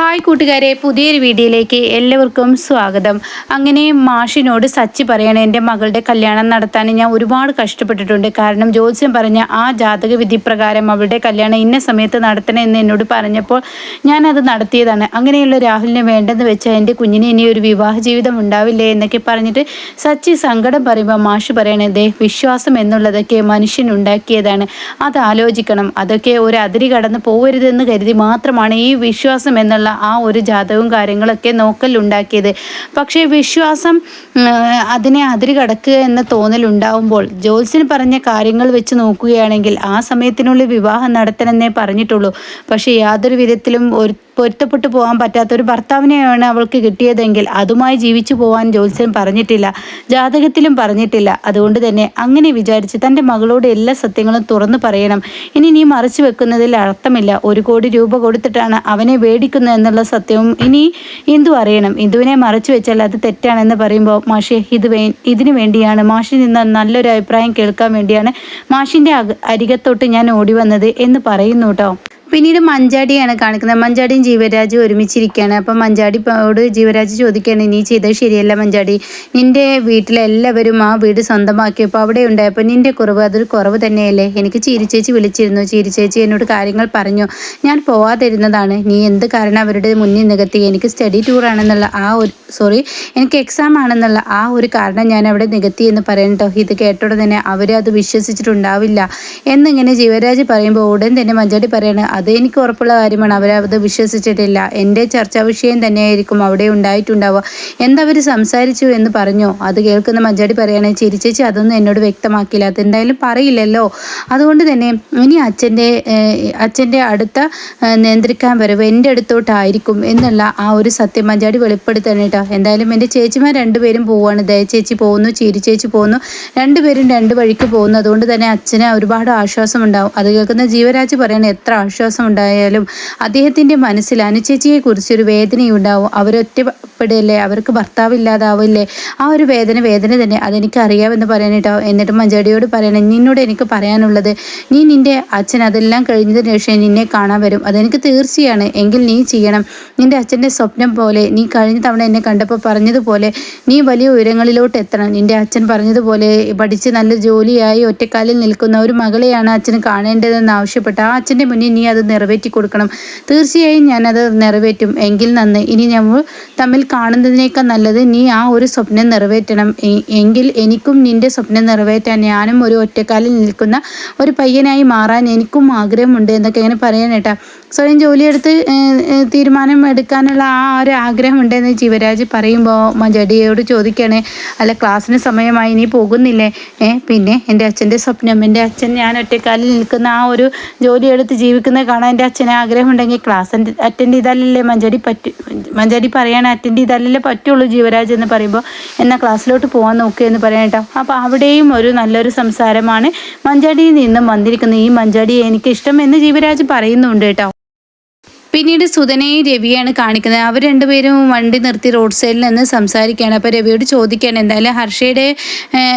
Hi കൂട്ടുകാരെ പുതിയൊരു വീഡിയോയിലേക്ക് എല്ലാവർക്കും സ്വാഗതം. അങ്ങനെ മാഷിനോട് സച്ചി പറയണേ എന്റെ മകളുടെ കല്യാണം നടത്താൻ ഞാൻ ഒരുപാട് കഷ്ടപ്പെട്ടിട്ടുണ്ട്. കാരണം ജ്യോത്സ്യം പറഞ്ഞ ആ ജാതക വിധി പ്രകാരം അവളുടെ കല്യാണം ഇന്ന സമയത്ത് നടത്തണം എന്ന് എന്നോട് പറഞ്ഞപ്പോൾ ഞാനത് നടത്തിയതാണ്. അങ്ങനെയുള്ള രാഹുലിനെ വേണ്ടെന്ന് വെച്ചാൽ എന്റെ കുഞ്ഞിന് ഇനി ഒരു വിവാഹ ജീവിതം ഉണ്ടാവില്ലേ എന്നൊക്കെ പറഞ്ഞിട്ട് സച്ചി സങ്കടം പറയുമ്പോൾ മാഷ് ദേ വിശ്വാസം എന്നുള്ളതൊക്കെ മനുഷ്യൻ ഉണ്ടാക്കിയതാണ്. അത് ആലോചിക്കണം. അതൊക്കെ ഒരു അതിരി കടന്ന് പോകരുതെന്ന് കരുതി മാത്രമാണ് ഈ വിശ്വാസം എന്നുള്ള ആ ഒരു ജാതകവും കാര്യങ്ങളൊക്കെ നോക്കലുണ്ടാക്കിയത് പക്ഷേ വിശ്വാസം അതിനെ അതിര് കടക്കുക എന്ന തോന്നലുണ്ടാവുമ്പോൾ ജോത്സ്യൻ പറഞ്ഞ കാര്യങ്ങൾ വെച്ച് നോക്കുകയാണെങ്കിൽ ആ സമയത്തിനുള്ളിൽ വിവാഹം നടത്തണമെന്നേ പറഞ്ഞിട്ടുള്ളൂ. പക്ഷേ യാതൊരു വിധത്തിലും ഒരു പൊരുത്തപ്പെട്ടു പോകാൻ പറ്റാത്ത ഒരു ഭർത്താവിനെയാണ് അവൾക്ക് കിട്ടിയതെങ്കിൽ അതുമായി ജീവിച്ചു പോകാൻ ജോത്സ്യൻ പറഞ്ഞിട്ടില്ല ജാതകത്തിലും പറഞ്ഞിട്ടില്ല. അതുകൊണ്ട് തന്നെ അങ്ങനെ വിചാരിച്ച് തന്റെ മകളോട് എല്ലാ സത്യങ്ങളും തുറന്നു പറയണം. ഇനി നീ മറച്ചു വെക്കുന്നതിൽ അർത്ഥമില്ല. ഒരു കോടി രൂപ കൊടുത്തിട്ടാണ് അവനെ വേടിക്കുന്നത് എന്നുള്ള സത്യവും ഇനി ഇന്ദു അറിയണം? ഇന്ദുവിനെ മറച്ചു വെച്ചാൽ അത് തെറ്റാണെന്ന് പറയുമ്പോൾ മാഷി ഇത് വേ ഇതിനു വേണ്ടിയാണ്. മാഷി നിന്ന് നല്ലൊരു അഭിപ്രായം കേൾക്കാൻ വേണ്ടിയാണ് മാഷിന്റെ അരികത്തോട്ട് ഞാൻ ഓടി വന്നത് എന്ന് പറയുന്നു കേട്ടോ. പിന്നീട് മഞ്ചാടിയാണ് കാണിക്കുന്നത്. മഞ്ചാടിയും ജീവരാജും ഒരുമിച്ചിരിക്കുകയാണ്. അപ്പം മഞ്ചാടിയോട് ജീവരാജ് ചോദിക്കുകയാണ് നീ ചെയ്തത് ശരിയല്ല മഞ്ചാടി. നിന്റെ വീട്ടിലെല്ലാവരും ആ വീട് സ്വന്തമാക്കിയപ്പോൾ അവിടെ ഉണ്ടായപ്പോൾ നിന്റെ കുറവ് അതൊരു കുറവ് തന്നെയല്ലേ. എനിക്ക് ചീരിച്ചേച്ചി വിളിച്ചിരുന്നു. ചീരിച്ചേച്ചി എന്നോട് കാര്യങ്ങൾ പറഞ്ഞു. ഞാൻ പോവാതിരുന്നതാണ്. നീ എന്ത് കാരണം അവരുടെ മുന്നിൽ നികത്തി? എനിക്ക് സ്റ്റഡി ടൂറാണെന്നുള്ള ആ ഒരു സോറി എനിക്ക് എക്സാം ആണെന്നുള്ള ആ ഒരു കാരണം ഞാൻ അവിടെ നികത്തി എന്ന് പറയട്ടോ ഇത് കേട്ടോടെ തന്നെ അവർ അത് വിശ്വസിച്ചിട്ടുണ്ടാവില്ല. എന്നിങ്ങനെ ജീവരാജ് പറയുമ്പോൾ ഉടൻ തന്നെ മഞ്ചാടി പറയണ അത് എനിക്ക് ഉറപ്പുള്ള കാര്യമാണ്. അവരത് വിശ്വസിച്ചിട്ടില്ല. എന്റെ ചർച്ചാ വിഷയം തന്നെയായിരിക്കും അവിടെ ഉണ്ടായിട്ടുണ്ടാവുക. എന്തവർ സംസാരിച്ചു എന്ന് പറഞ്ഞോ? അത് കേൾക്കുന്ന മഞ്ചാടി പറയുകയാണെങ്കിൽ ചിരിച്ചേച്ചി അതൊന്നും എന്നോട് വ്യക്തമാക്കില്ല അതെന്തായാലും പറയില്ലല്ലോ. അതുകൊണ്ട് തന്നെ ഇനി അച്ഛന്റെ അച്ഛന്റെ അടുത്ത നിയന്ത്രിക്കാൻ വരവ് എന്റെ അടുത്തോട്ടായിരിക്കും എന്നുള്ള ആ ഒരു സത്യം മഞ്ചാടി വെളിപ്പെടുത്തണം കേട്ടോ. എന്തായാലും എന്റെ ചേച്ചിമാർ രണ്ടുപേരും പോവുകയാണ്. ദയച്ചേച്ചി ചേച്ചി പോകുന്നു ചിരിച്ചേച്ചി ചേച്ചി പോകുന്നു രണ്ടുപേരും രണ്ട് വഴിക്ക് പോകുന്നു. അതുകൊണ്ട് തന്നെ അച്ഛന് ഒരുപാട് ആശ്വാസം ഉണ്ടാവും അത് കേൾക്കുന്ന ജീവരാജ് പറയണേ എത്ര ആശ്വാസം ഉണ്ടായാലും അദ്ദേഹത്തിന്റെ മനസ്സിൽ അനുചേച്ചിയെ കുറിച്ചൊരു വേദനയുണ്ടാവും. അവരൊറ്റപ്പെടല്ലേ? അവർക്ക് ഭർത്താവില്ലാതാവില്ലേ? ആ ഒരു വേദന വേദന തന്നെ. അതെനിക്ക് അറിയാമെന്ന് പറയാനായിട്ടാവും എന്നിട്ട് മഞ്ചാടിയോട് പറയണം നിന്നോട് എനിക്ക് പറയാനുള്ളത് നീ നിന്റെ അച്ഛൻ അതെല്ലാം കഴിഞ്ഞതിന് ശേഷം നിന്നെ കാണാൻ വരും. അതെനിക്ക് തീർച്ചയാണ്. എങ്കിൽ നീ ചെയ്യണം. നിന്റെ അച്ഛന്റെ സ്വപ്നം പോലെ നീ കഴിഞ്ഞ തവണ എന്നെ കണ്ടപ്പോൾ പറഞ്ഞതുപോലെ നീ വലിയ ഉയരങ്ങളിലോട്ട് എത്തണം. നിന്റെ അച്ഛൻ പറഞ്ഞതുപോലെ പഠിച്ച് നല്ല ജോലിയായി ഒറ്റക്കാലിൽ നിൽക്കുന്ന ഒരു മകളെയാണ് അച്ഛന് കാണേണ്ടതെന്ന് ആവശ്യപ്പെട്ട് ആ അച്ഛന്റെ മുന്നിൽ നീ അത് നിറവേറ്റി കൊടുക്കണം. തീർച്ചയായും ഞാനത് നിറവേറ്റും. എങ്കിൽ നന്ന് ഇനി നമ്മൾ തമ്മിൽ കാണുന്നതിനേക്കാൾ നല്ലത് നീ ആ ഒരു സ്വപ്നം നിറവേറ്റണം. എങ്കിൽ എനിക്കും നിന്റെ സ്വപ്നം നിറവേറ്റാൻ ഞാനും ഒരു ഒറ്റക്കാലിൽ നിൽക്കുന്ന ഒരു പയ്യനായി മാറാൻ എനിക്കും ആഗ്രഹമുണ്ട് എന്നൊക്കെ ഇങ്ങനെ പറയാൻ കേട്ടാ സ്വയം ജോലിയെടുത്ത് തീരുമാനം എടുക്കാനുള്ള ആ ഒരു ആഗ്രഹം ഉണ്ടെന്ന് ജീവരാജ് പറയുമ്പോൾ മജടിയോട് ചോദിക്കുകയാണ് അല്ല ക്ലാസ്സിന് സമയമായി നീ പോകുന്നില്ലേ? ഏ പിന്നെ എന്റെ അച്ഛന്റെ സ്വപ്നം എന്റെ അച്ഛൻ ഞാൻ ഒറ്റക്കാലിൽ നിൽക്കുന്ന ആ ഒരു ജോലിയെടുത്ത് ജീവിക്കുന്നത് കാണാൻ എന്റെ അച്ഛന് ആഗ്രഹമുണ്ടെങ്കിൽ ക്ലാസ് അറ്റൻഡ് ചെയ്താലല്ലേ മഞ്ചടി പറ്റു മഞ്ചടി പറയാൻ അറ്റൻഡ് ചെയ്താലല്ലേ പറ്റുള്ളൂ ജീവരാജ് എന്ന് പറയുമ്പോൾ എന്നാൽ ക്ലാസ്സിലോട്ട് പോകാൻ നോക്കുക എന്ന് പറയാം കേട്ടോ. അപ്പോൾ അവിടെയും ഒരു നല്ലൊരു സംസാരമാണ് മഞ്ചടിയിൽ നിന്നും വന്നിരിക്കുന്നത്. ഈ മഞ്ചടി എനിക്കിഷ്ടം എന്ന് ജീവരാജ് പറയുന്നുണ്ട് കേട്ടോ. പിന്നീട് സുധനയും രവിയാണ് കാണിക്കുന്നത്. അവർ രണ്ടുപേരും വണ്ടി നിർത്തി റോഡ് സൈഡിൽ നിന്ന് സംസാരിക്കുകയാണ്. അപ്പോൾ രവിയോട് ചോദിക്കുകയാണ് എന്തായാലും ഹർഷയുടെ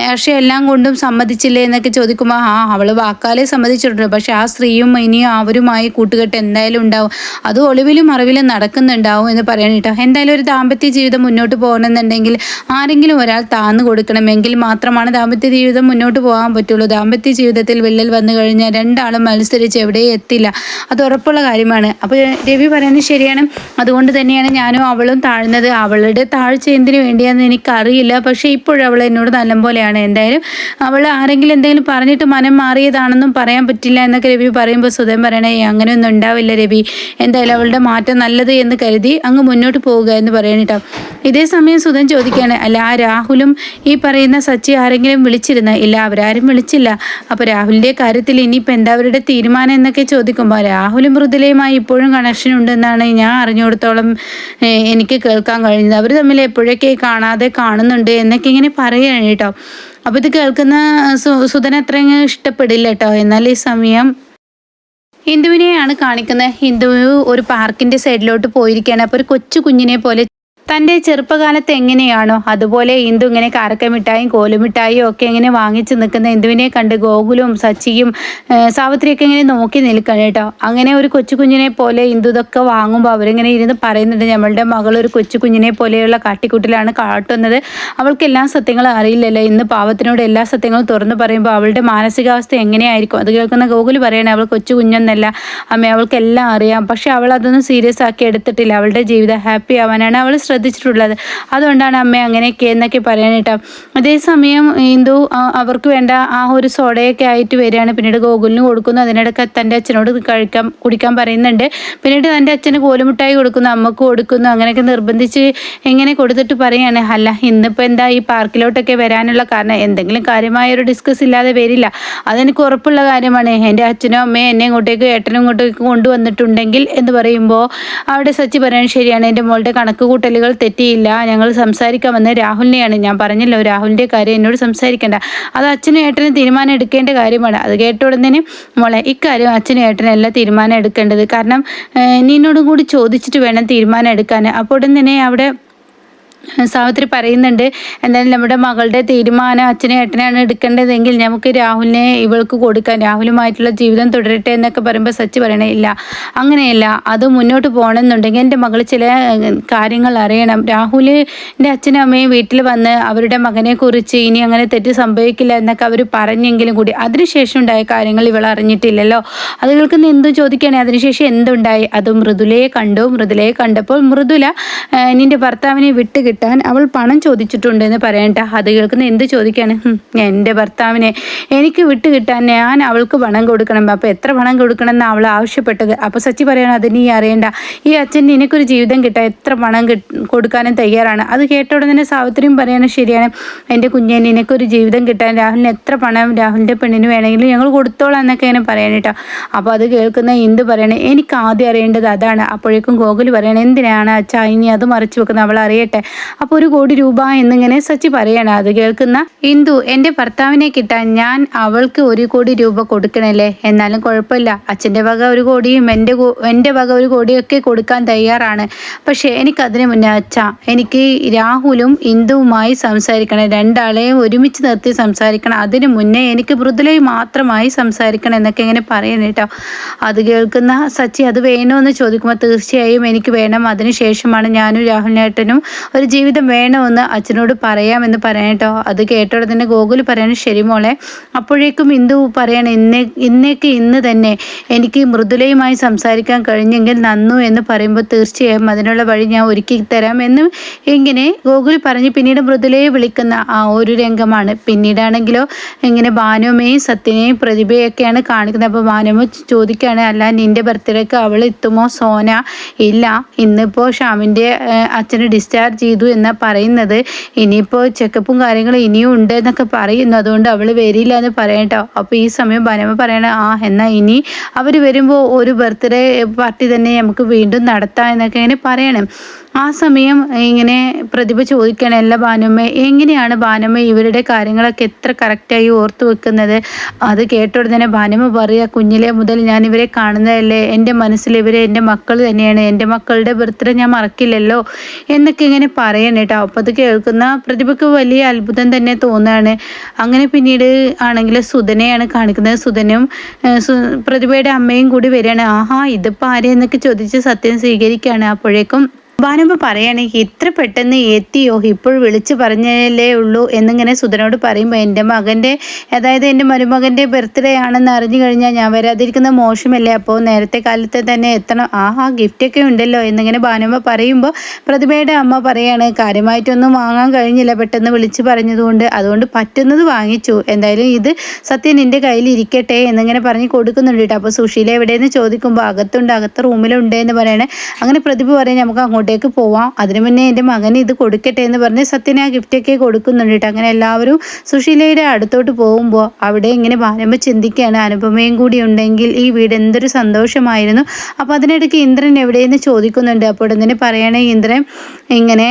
ഹർഷ എല്ലാം കൊണ്ടും സമ്മതിച്ചില്ലേ എന്നൊക്കെ ചോദിക്കുമ്പോൾ ആ അവൾ വാക്കാലേ സമ്മതിച്ചിട്ടുണ്ട്. പക്ഷേ ആ സ്ത്രീയും ഇനിയും അവരുമായി കൂട്ടുകെട്ട് എന്തായാലും ഉണ്ടാവും. അത് ഒളിവിലും മറവിലും നടക്കുന്നുണ്ടാവും എന്ന് പറയണം കേട്ടോ. എന്തായാലും ഒരു ദാമ്പത്യ ജീവിതം മുന്നോട്ട് പോകണമെന്നുണ്ടെങ്കിൽ ആരെങ്കിലും ഒരാൾ താന്നു കൊടുക്കണമെങ്കിൽ മാത്രമാണ് ദാമ്പത്യ ജീവിതം മുന്നോട്ട് പോകാൻ പറ്റുള്ളൂ. ദാമ്പത്യ ജീവിതത്തിൽ വിള്ളൽ വന്നു കഴിഞ്ഞാൽ രണ്ടാളും മത്സരിച്ച് എവിടെയും എത്തില്ല. അത് ഉറപ്പുള്ള കാര്യമാണ്. അപ്പോൾ രവി പറയുന്നത് ശരിയാണ്. അതുകൊണ്ട് തന്നെയാണ് ഞാനും അവളും താഴ്ന്നത്. അവളുടെ താഴ്ച എന്തിനു വേണ്ടിയാണെന്ന് എനിക്കറിയില്ല. പക്ഷേ അവൾ എന്നോട് നല്ലപോലെയാണ്. എന്തായാലും അവൾ ആരെങ്കിലും എന്തെങ്കിലും പറഞ്ഞിട്ട് മനം മാറിയതാണെന്നും പറയാൻ പറ്റില്ല എന്നൊക്കെ രവി പറയുമ്പോൾ സുധൻ പറയണേ അങ്ങനെയൊന്നും ഉണ്ടാവില്ല രവി. എന്തായാലും അവളുടെ മാറ്റം നല്ലത് എന്ന് കരുതി അങ്ങ് മുന്നോട്ട് പോവുക എന്ന് പറയണിട്ടോ. ഇതേ സമയം സുധൻ ചോദിക്കുകയാണ് അല്ല ആ രാഹുലും ഈ പറയുന്ന സച്ചി ആരെങ്കിലും വിളിച്ചിരുന്ന? ഇല്ല അവരാരും വിളിച്ചില്ല. അപ്പോൾ രാഹുലിന്റെ കാര്യത്തിൽ ഇനിയിപ്പോൾ എന്താ അവരുടെ തീരുമാനം എന്നൊക്കെ ചോദിക്കുമ്പോൾ രാഹുലും മൃദുലയുമായി ഇപ്പോഴും കണക്ഷൻ ഉണ്ടെന്നാണ് ഞാൻ അറിഞ്ഞുകൊടുത്തോളം എനിക്ക് കേൾക്കാൻ കഴിഞ്ഞത്. അവർ തമ്മിൽ എപ്പോഴൊക്കെ കാണാതെ കാണുന്നുണ്ട് എന്നൊക്കെ ഇങ്ങനെ പറയുകയാണ് കേട്ടോ. അപ്പോൾ ഇത് കേൾക്കുന്ന സു സുധൻ അത്ര ഇഷ്ടപ്പെടില്ല കേട്ടോ. എന്നാൽ ഈ സമയം ഹിന്ദുവിനെയാണ് കാണിക്കുന്നത്. ഹിന്ദു ഒരു പാർക്കിന്റെ സൈഡിലോട്ട് പോയിരിക്കുകയാണ്. അപ്പോൾ ഒരു കൊച്ചു കുഞ്ഞിനെ പോലെ തന്റെ ചെറുപ്പകാലത്ത് എങ്ങനെയാണോ അതുപോലെ ഇന്ദു ഇങ്ങനെ കാരക്കമിഠായും കോലുമിഠായും ഒക്കെ ഇങ്ങനെ വാങ്ങിച്ച് നിൽക്കുന്ന ഇന്ദുവിനെ കണ്ട് ഗോകുലും സച്ചിയും സാവിത്രിയൊക്കെ ഇങ്ങനെ നോക്കി നിൽക്കണം കേട്ടോ. അങ്ങനെ ഒരു കൊച്ചു കുഞ്ഞിനെ പോലെ ഇന്ദു ഇതൊക്കെ വാങ്ങുമ്പോൾ അവരിങ്ങനെ ഇരുന്ന് പറയുന്നുണ്ട് നമ്മളുടെ മകൾ ഒരു കൊച്ചു കുഞ്ഞിനെ പോലെയുള്ള കാട്ടിക്കൂട്ടിലാണ് കാട്ടുന്നത്. അവൾക്ക് എല്ലാ സത്യങ്ങളും അറിയില്ലല്ലോ. ഇന്ന് പാവത്തിനോട് എല്ലാ സത്യങ്ങളും തുറന്നു പറയുമ്പോൾ അവളുടെ മാനസികാവസ്ഥ എങ്ങനെയായിരിക്കും? അത് കേൾക്കുന്ന ഗോകുൽ പറയണേ അവൾ കൊച്ചു കുഞ്ഞൊന്നല്ല. അമ്മ അവൾക്ക് എല്ലാം അറിയാം. പക്ഷെ അവൾ അതൊന്നും സീരിയസ് ആക്കി എടുത്തിട്ടില്ല. അവളുടെ ജീവിതം ഹാപ്പി ആവാനാണ്. അവൾ ശ്രദ്ധിച്ചിട്ടുള്ളത്. അതുകൊണ്ടാണ് അമ്മ അങ്ങനെയൊക്കെ എന്നൊക്കെ പറയാനേട്ടോ അതേസമയം ഇന്ദു അവർക്ക് വേണ്ട ആ ഒരു സോഡയൊക്കെ ആയിട്ട് വരികയാണ്. പിന്നീട് ഗോകുലിന് കൊടുക്കുന്നു. അതിനിടയ്ക്ക് തന്റെ അച്ഛനോട് കഴിക്കാൻ കുടിക്കാൻ പറയുന്നുണ്ട്. പിന്നീട് തന്റെ അച്ഛന് കോലുമിട്ടായി കൊടുക്കുന്നു അമ്മയ്ക്ക് കൊടുക്കുന്നു. അങ്ങനെയൊക്കെ നിർബന്ധിച്ച് എങ്ങനെ കൊടുത്തിട്ട് പറയാണ് അല്ല ഇന്നിപ്പോൾ എന്താ ഈ പാർക്കിലോട്ടൊക്കെ വരാനുള്ള കാരണം? എന്തെങ്കിലും കാര്യമായ ഒരു ഡിസ്കസ് ഇല്ലാതെ വരില്ല. അതെനിക്ക് ഉറപ്പുള്ള കാര്യമാണ്. എന്റെ അച്ഛനും അമ്മയും എന്നെ ഇങ്ങോട്ടേക്ക് ഏട്ടനും ഇങ്ങോട്ടേക്ക് കൊണ്ടുവന്നിട്ടുണ്ടെങ്കിൽ എന്ന് പറയുമ്പോൾ അവിടെ സച്ചി പറയാൻ ശരിയാണ് എന്റെ മോളുടെ കണക്ക് കൂട്ടലുകൾ തെറ്റിയില്ല. ഞങ്ങൾ സംസാരിക്കാമെന്ന് രാഹുലിനെയാണ് ഞാൻ പറഞ്ഞല്ലോ. രാഹുലിന്റെ കാര്യം എന്നോട് സംസാരിക്കേണ്ട. അത് അച്ഛനും ഏട്ടനും തീരുമാനം എടുക്കേണ്ട കാര്യമാണ്. അത് കേട്ട ഉടനെ മോളെ ഇക്കാര്യം അച്ഛനും ഏട്ടനല്ല തീരുമാനം എടുക്കേണ്ടത്. കാരണം നിന്നോടും കൂടി ചോദിച്ചിട്ട് വേണം തീരുമാനം എടുക്കാൻ. അപ്പോൾ ഉടൻ തന്നെ അവിടെ സാവിത്രി പറയുന്നുണ്ട് എന്തായാലും നമ്മുടെ മകളുടെ തീരുമാനം അച്ഛനെ ഏട്ടനാണ് എടുക്കേണ്ടതെങ്കിൽ നമുക്ക് രാഹുലിനെ ഇവൾക്ക് കൊടുക്കാം. രാഹുലുമായിട്ടുള്ള ജീവിതം തുടരട്ടെ എന്നൊക്കെ പറയുമ്പോൾ സച്ചി പറയണേ ഇല്ല അങ്ങനെയല്ല. അത് മുന്നോട്ട് പോകണമെന്നുണ്ടെങ്കിൽ എന്റെ മകൾ ചില കാര്യങ്ങൾ അറിയണം. രാഹുലിന്റെ അച്ഛനും അമ്മയും വീട്ടിൽ വന്ന് അവരുടെ മകനെ കുറിച്ച് ഇനി അങ്ങനെ തെറ്റ് സംഭവിക്കില്ല എന്നൊക്കെ അവർ പറഞ്ഞെങ്കിലും കൂടി അതിനുശേഷം ഉണ്ടായ കാര്യങ്ങൾ ഇവൾ അറിഞ്ഞിട്ടില്ലല്ലോ. അത് കേൾക്കുന്ന എന്തും ചോദിക്കുകയാണെങ്കിൽ അതിനുശേഷം എന്തുണ്ടായി? അത് മൃദുലയെ കണ്ടു. മൃദുലയെ കണ്ടപ്പോൾ മൃദുല നിന്റെ ഭർത്താവിനെ വിട്ട് കിട്ടാൻ അവൾ പണം ചോദിച്ചിട്ടുണ്ടെന്ന് പറയണ്ട. അത് കേൾക്കുന്ന എന്ത് ചോദിക്കാണ്? എന്റെ ഭർത്താവിനെ എനിക്ക് വിട്ട് കിട്ടാൻ ഞാൻ അവൾക്ക് പണം കൊടുക്കണം. അപ്പോൾ എത്ര പണം കൊടുക്കണം എന്ന് അവൾ ആവശ്യപ്പെട്ടത്? അപ്പോൾ സച്ചി പറയണം അത് നീ അറിയണ്ട. ഈ അച്ഛൻ നിനക്കൊരു ജീവിതം കിട്ടാൻ എത്ര പണം കൊടുക്കാനും തയ്യാറാണ്. അത് കേട്ട ഉടനെ സാവിത്രിയും പറയണം ശരിയാണ്. എന്റെ കുഞ്ഞെ നിനക്കൊരു ജീവിതം കിട്ടാൻ രാഹുലിന് എത്ര പണം രാഹുലിന്റെ പെണ്ണിന് വേണമെങ്കിലും ഞങ്ങൾ കൊടുത്തോളാം എന്നൊക്കെ ഇങ്ങനെ പറയണേട്ടോ അപ്പോൾ അത് കേൾക്കുന്ന എന്ത് പറയണേ? എനിക്ക് ആദ്യം അറിയേണ്ടത് അതാണ്. അപ്പോഴേക്കും ഗോകുൽ പറയണേ എന്തിനാണ് അച്ഛാ ഇനി അത് മറിച്ച് വെക്കുന്നത്? അവൾ അറിയട്ടെ. അപ്പോൾ ഒരു കോടി രൂപ എന്നിങ്ങനെ സച്ചി പറയണം. അത് കേൾക്കുന്ന ഇന്ദു എന്റെ ഭർത്താവിനെ കിട്ടാൻ ഞാൻ അവൾക്ക് ഒരു കോടി രൂപ കൊടുക്കണല്ലേ? എന്നാലും കുഴപ്പമില്ല. അച്ഛന്റെ വക ഒരു കോടിയും എന്റെ എന്റെ വക ഒരു കോടിയൊക്കെ കൊടുക്കാൻ തയ്യാറാണ്. പക്ഷേ എനിക്കതിന് മുന്നേ അച്ഛ എനിക്ക് രാഹുലും ഇന്ദുവുമായി സംസാരിക്കണം. രണ്ടാളെയും ഒരുമിച്ച് നിർത്തി സംസാരിക്കണം. അതിനു മുന്നേ എനിക്ക് മൃദുലയും മാത്രമായി സംസാരിക്കണം എന്നൊക്കെ ഇങ്ങനെ പറയണം കേട്ടോ അത് കേൾക്കുന്ന സച്ചി അത് വേണോ എന്ന് ചോദിക്കുമ്പോൾ തീർച്ചയായും എനിക്ക് വേണം. അതിനുശേഷമാണ് ഞാനും രാഹുലിനേട്ടനും ഒരു ജീവിതം വേണമെന്ന് അച്ഛനോട് പറയാമെന്ന് പറയട്ടോ അത് കേട്ടോടെ തന്നെ ഗോകുൽ പറയാണ് ശരി മോളെ അപ്പോഴേക്കും ഇന്ദു പറയാണ് ഇന്നേ ഇന്നേക്ക് ഇന്ന് തന്നെ എനിക്ക് മൃദുലയുമായി സംസാരിക്കാൻ കഴിഞ്ഞെങ്കിൽ നന്നു എന്ന് പറയുമ്പോൾ തീർച്ചയായും അതിനുള്ള വഴി ഞാൻ ഒരുക്കി തരാം എന്ന് ഇങ്ങനെ ഗോകുൽ പറഞ്ഞ് പിന്നീട് മൃദുലയെ വിളിക്കുന്ന ആ ഒരു രംഗമാണ്. പിന്നീടാണെങ്കിലോ ഇങ്ങനെ ഭാനുമയും സത്യനെയും പ്രതിഭയൊക്കെയാണ് കാണിക്കുന്നത്. അപ്പോൾ ഭാനുമ ചോദിക്കുകയാണ് അല്ല നിന്റെ ബർത്ത്ഡേക്ക് അവൾ എത്തുമോ? സോന ഇല്ല. ഇന്നിപ്പോൾ ഷാമിന്റെ അച്ഛന് ഡിസ്ചാർജ് ചെയ്തു എന്നാണ് പറയുന്നത്. ഇനിയിപ്പോൾ ചെക്കപ്പും കാര്യങ്ങളും ഇനിയും ഉണ്ട് എന്നൊക്കെ പറയുന്നു. അതുകൊണ്ട് അവൾ വരില്ല എന്ന് പറയട്ടോ. അപ്പോൾ ഈ സമയം ബനമ പറയണ ആ എന്നാൽ ഇനി അവർ വരുമ്പോൾ ഒരു ബർത്ത്ഡേ പാർട്ടി തന്നെ നമുക്ക് വീണ്ടും നടത്താം എന്നൊക്കെ ഇങ്ങനെ പറയണം. ആ സമയം ഇങ്ങനെ പ്രതിഭ ചോദിക്കണം എല്ലാ ഭാനുമ്മ എങ്ങനെയാണ് ഭാനുമ്മ ഇവരുടെ കാര്യങ്ങളൊക്കെ എത്ര കറക്റ്റായി ഓർത്തു വെക്കുന്നത്? അത് കേട്ടോടെ തന്നെ ഭാനുമ്മ പറയുക കുഞ്ഞിലെ മുതൽ ഞാൻ ഇവരെ കാണുന്നതല്ലേ എന്റെ മനസ്സിൽ ഇവരെ എന്റെ മക്കൾ തന്നെയാണ് എന്റെ മക്കളുടെ ബർത്ത്ഡേ ഞാൻ മറക്കില്ലല്ലോ എന്നൊക്കെ ഇങ്ങനെ പറയണം കേട്ടോ. അപ്പോൾ അത് കേൾക്കുന്ന പ്രതിഭയ്ക്ക് വലിയ അത്ഭുതം തന്നെ തോന്നുകയാണ്. അങ്ങനെ പിന്നീട് ആണെങ്കിൽ സുധനെയാണ് കാണിക്കുന്നത്. സുധനും പ്രതിഭയുടെ അമ്മയും കൂടി വരികയാണ്. ആഹാ ഇതിപ്പോൾ ആരെയെന്നൊക്കെ ചോദിച്ച് സത്യം സ്വീകരിക്കുകയാണ്. അപ്പോഴേക്കും ഭാനുമ്പ പറയുകയാണെങ്കിൽ ഇത്ര പെട്ടെന്ന് എത്തിയോ ഇപ്പോൾ വിളിച്ചു പറഞ്ഞല്ലേ ഉള്ളൂ എന്നിങ്ങനെ സുധനോട് പറയുമ്പോൾ എന്റെ മകന്റെ അതായത് എന്റെ മരുമകന്റെ ബർത്ത്ഡേ ആണെന്ന് അറിഞ്ഞു കഴിഞ്ഞാൽ ഞാൻ വരാതിരിക്കുന്ന മോശമല്ലേ? അപ്പോൾ നേരത്തെ കാലത്തെ തന്നെ എത്തണം. ആഹാ ഗിഫ്റ്റൊക്കെ ഉണ്ടല്ലോ എന്നിങ്ങനെ ഭാനുമ്പ പറയുമ്പോൾ പ്രതിഭയുടെ അമ്മ പറയാണ് കാര്യമായിട്ടൊന്നും വാങ്ങാൻ കഴിഞ്ഞില്ല പെട്ടെന്ന് വിളിച്ച് പറഞ്ഞതുകൊണ്ട്. അതുകൊണ്ട് പറ്റുന്നത് വാങ്ങിച്ചു. എന്തായാലും ഇത് സത്യം നിന്റെ കയ്യിൽ ഇരിക്കട്ടെ എന്നിങ്ങനെ പറഞ്ഞ് കൊടുക്കുന്നുണ്ട് കേട്ടോ. അപ്പോൾ സുശീല എവിടെയെന്ന് ചോദിക്കുമ്പോൾ അകത്തുണ്ട് അകത്ത് റൂമിലുണ്ട് എന്ന് പറയണേ. അങ്ങനെ പ്രതിഭ പറയും നമുക്ക് അങ്ങോട്ട് അങ്ങോട്ടേക്ക് പോവാം. അതിനു മുന്നേ എന്റെ മകന് ഇത് കൊടുക്കട്ടെ എന്ന് പറഞ്ഞ് സത്യന ആ ഗിഫ്റ്റൊക്കെ കൊടുക്കുന്നുണ്ട് കേട്ടോ. അങ്ങനെ എല്ലാവരും സുശീലയുടെ അടുത്തോട്ട് പോകുമ്പോൾ അവിടെ ഇങ്ങനെ ബാലമ്മ ചിന്തിക്കുകയാണ്. അനുപമയും കൂടി ഉണ്ടെങ്കിൽ ഈ വീട് എന്തൊരു സന്തോഷമായിരുന്നു. അപ്പോൾ അതിനിടയ്ക്ക് ഇന്ദ്രൻ എവിടെയെന്ന് ചോദിക്കുന്നുണ്ട്. അപ്പോൾ ഉടനെ പറയണേ ഇന്ദ്രൻ ഇങ്ങനെ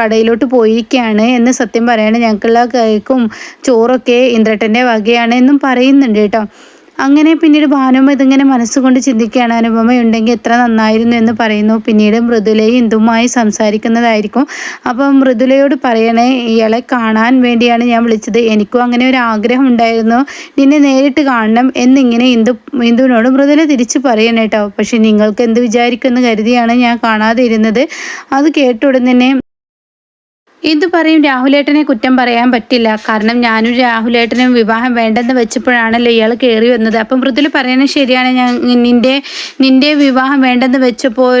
കടയിലോട്ട് പോയിരിക്കുകയാണ് എന്ന് സത്യം പറയണേ. ഞങ്ങൾക്കുള്ള കേക്കും ചോറൊക്കെ ഇന്ദ്രട്ടന്റെ വകയാണ് എന്നും പറയുന്നുണ്ട് കേട്ടോ. അങ്ങനെ പിന്നീട് ഭാനുമ ഇതിങ്ങനെ മനസ്സുകൊണ്ട് ചിന്തിക്കുകയാണ് അനുപമ ഉണ്ടെങ്കിൽ എത്ര നന്നായിരുന്നു എന്ന് പറയുന്നു. പിന്നീട് മൃദുലയും ഇന്ദുമായി സംസാരിക്കുന്നതായിരിക്കും. അപ്പം മൃദുലയോട് പറയണേ ഇയാളെ കാണാൻ വേണ്ടിയാണ് ഞാൻ വിളിച്ചത്. എനിക്കും അങ്ങനെ ഒരു ആഗ്രഹം ഉണ്ടായിരുന്നു. നിന്നെ നേരിട്ട് കാണണം എന്നിങ്ങനെ ഇന്ദു ഇന്ദുവിനോട് മൃദുല തിരിച്ചു പറയണേ കേട്ടോ പക്ഷെ നിങ്ങൾക്ക് എന്ത് വിചാരിക്കുമെന്ന് കരുതിയാണ് ഞാൻ കാണാതിരുന്നത്. അത് കേട്ട ഉടൻ തന്നെ എന്തു പറയും രാഹുലേട്ടനെ കുറ്റം പറയാൻ പറ്റില്ല. കാരണം ഞാനും രാഹുലേട്ടനും വിവാഹം വേണ്ടെന്ന് വെച്ചപ്പോഴാണല്ലോ ഇയാൾ കയറി വന്നത്. അപ്പം മൃദുൽ പറയുന്നത് ശരിയാണ്. ഞാൻ നിന്റെ നിന്റെ വിവാഹം വേണ്ടെന്ന് വെച്ചപ്പോൾ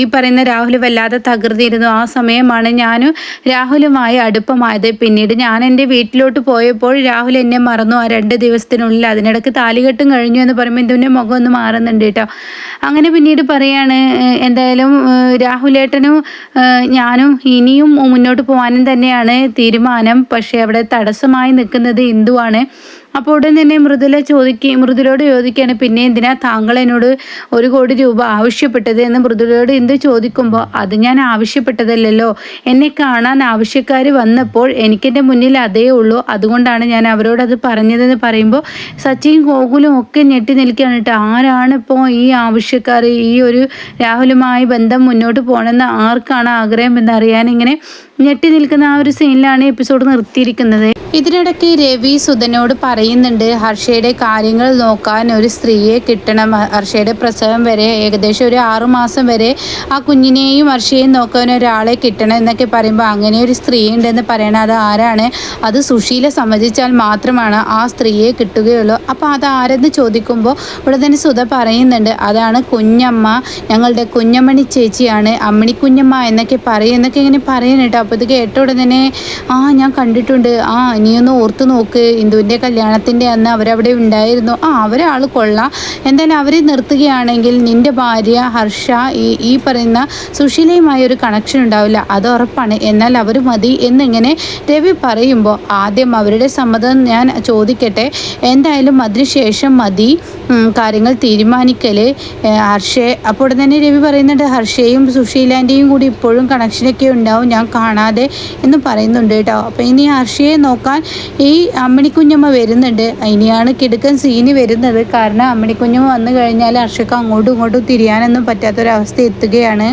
ഈ പറയുന്ന രാഹുൽ വല്ലാതെ തകർന്നിരുന്നു. ആ സമയമാണ് ഞാനും രാഹുലുമായി അടുപ്പമായത്. പിന്നീട് ഞാൻ എന്റെ വീട്ടിലോട്ട് പോയപ്പോൾ രാഹുൽ എന്നെ മറന്നു. ആ രണ്ട് ദിവസത്തിനുള്ളിൽ അതിനിടയ്ക്ക് താലികെട്ടും കഴിഞ്ഞു എന്ന് പറയുമ്പോൾ ഇതിന്റെ മുഖം ഒന്ന് മാറുന്നുണ്ട് കേട്ടോ. അങ്ങനെ പിന്നീട് പറയാണ് എന്തായാലും രാഹുലേട്ടനും ഞാനും ഇനിയും മുന്നോട്ട് പോകാനും തന്നെയാണ് തീരുമാനം. പക്ഷേ അവിടെ തടസ്സമായി നിൽക്കുന്നത് ഇന്ദുവാണ് അപ്പോൾ ഉടൻ തന്നെ മൃദുല ചോദിക്ക മൃദുലോട് ചോദിക്കുകയാണ് പിന്നെ എന്തിനാ താങ്കൾ എന്നോട് ഒരു കോടി രൂപ ആവശ്യപ്പെട്ടത്? എന്ന് മൃദുലയോട് എന്ത് ചോദിക്കുമ്പോൾ അത് ഞാൻ ആവശ്യപ്പെട്ടതല്ലല്ലോ. എന്നെ കാണാൻ ആവശ്യക്കാർ വന്നപ്പോൾ എനിക്കെന്റെ മുന്നിൽ അതേ ഉള്ളൂ. അതുകൊണ്ടാണ് ഞാൻ അവരോട് അത് പറഞ്ഞതെന്ന് പറയുമ്പോൾ സച്ചിൻ ഗോകുലും ഒക്കെ ഞെട്ടി നിൽക്കുകയാണ് കേട്ടോ. ആരാണ് ഇപ്പോൾ ഈ ആവശ്യക്കാർ? ഈ ഒരു രാഹുലുമായി ബന്ധം മുന്നോട്ട് പോകണമെന്ന് ആർക്കാണ് ആഗ്രഹം എന്നറിയാൻ ഇങ്ങനെ ഞെട്ടി നിൽക്കുന്ന ആ ഒരു സീനിലാണ് എപ്പിസോഡ് നിർത്തിയിരിക്കുന്നത്. ഇതിനിടയ്ക്ക് രവി സുധനോട് പറയുന്നുണ്ട് ഹർഷയുടെ കാര്യങ്ങൾ നോക്കാൻ ഒരു സ്ത്രീയെ കിട്ടണം. ഹർഷയുടെ പ്രസവം വരെ ഏകദേശം ഒരു ആറുമാസം വരെ ആ കുഞ്ഞിനെയും ഹർഷയെയും നോക്കാൻ ഒരാളെ കിട്ടണം എന്നൊക്കെ പറയുമ്പോൾ അങ്ങനെ ഒരു സ്ത്രീ ഉണ്ടെന്ന് പറയണത് അത് ആരാണ്? അത് സുശീല സംബന്ധിച്ചാൽ മാത്രമാണ് ആ സ്ത്രീയെ കിട്ടുകയുള്ളൂ. അപ്പോൾ അത് ആരെന്ന് ചോദിക്കുമ്പോൾ ഇവിടെ തന്നെ സുധ പറയുന്നുണ്ട് അതാണ് കുഞ്ഞമ്മ. ഞങ്ങളുടെ കുഞ്ഞമ്മണി ചേച്ചിയാണ്. അമ്മണി കുഞ്ഞമ്മ എന്നൊക്കെ പറയും. എന്നൊക്കെ ഇങ്ങനെ പറയുന്നുണ്ട് അപ്പോൾ ഇത് കേട്ട ഉടനെ ആ ഞാൻ കണ്ടിട്ടുണ്ട്. ആ നീയൊന്ന് ഓർത്ത് നോക്ക്. ഇന്ദുവിന്റെ കല്യാണത്തിന്റെ അന്ന് അവരവിടെ ഉണ്ടായിരുന്നു. ആ അവരാൾ കൊള്ളാം. എന്തായാലും അവരെ നിർത്തുകയാണെങ്കിൽ നിന്റെ ഭാര്യ ഹർഷ ഈ ഈ പറയുന്ന സുശീലയുമായി ഒരു കണക്ഷൻ ഉണ്ടാവില്ല. അത് ഉറപ്പാണ്. എന്നാൽ അവർ മതി എന്നിങ്ങനെ രവി പറയുമ്പോൾ ആദ്യം അവരുടെ സമ്മതം ഞാൻ ചോദിക്കട്ടെ. എന്തായാലും അതിനുശേഷം മതി. കാര്യങ്ങൾ തീരുമാനിക്കൽ ഹർഷയെ അപ്പോൾ തന്നെ രവി പറയുന്നുണ്ട് ഹർഷയും സുശീലാന്റെയും കൂടി ഇപ്പോഴും കണക്ഷനൊക്കെ ഉണ്ടാവും. ഞാൻ കാണാതെ എന്ന് പറയുന്നുണ്ട് കേട്ടോ. അപ്പോൾ ഇനി ഹർഷിയെ നോക്കാൻ ഈ അമ്മിണിക്കുഞ്ഞമ്മ വരുന്നുണ്ട്. ഇനിയാണ് കിടുക്കൻ സീന് വരുന്നത്. കാരണം അമ്മിണിക്കുഞ്ഞമ്മ വന്നു കഴിഞ്ഞാൽ ഹർഷയ്ക്ക് അങ്ങോട്ടും ഇങ്ങോട്ടും തിരിയാനൊന്നും പറ്റാത്തൊരവസ്ഥ എത്തുകയാണ്.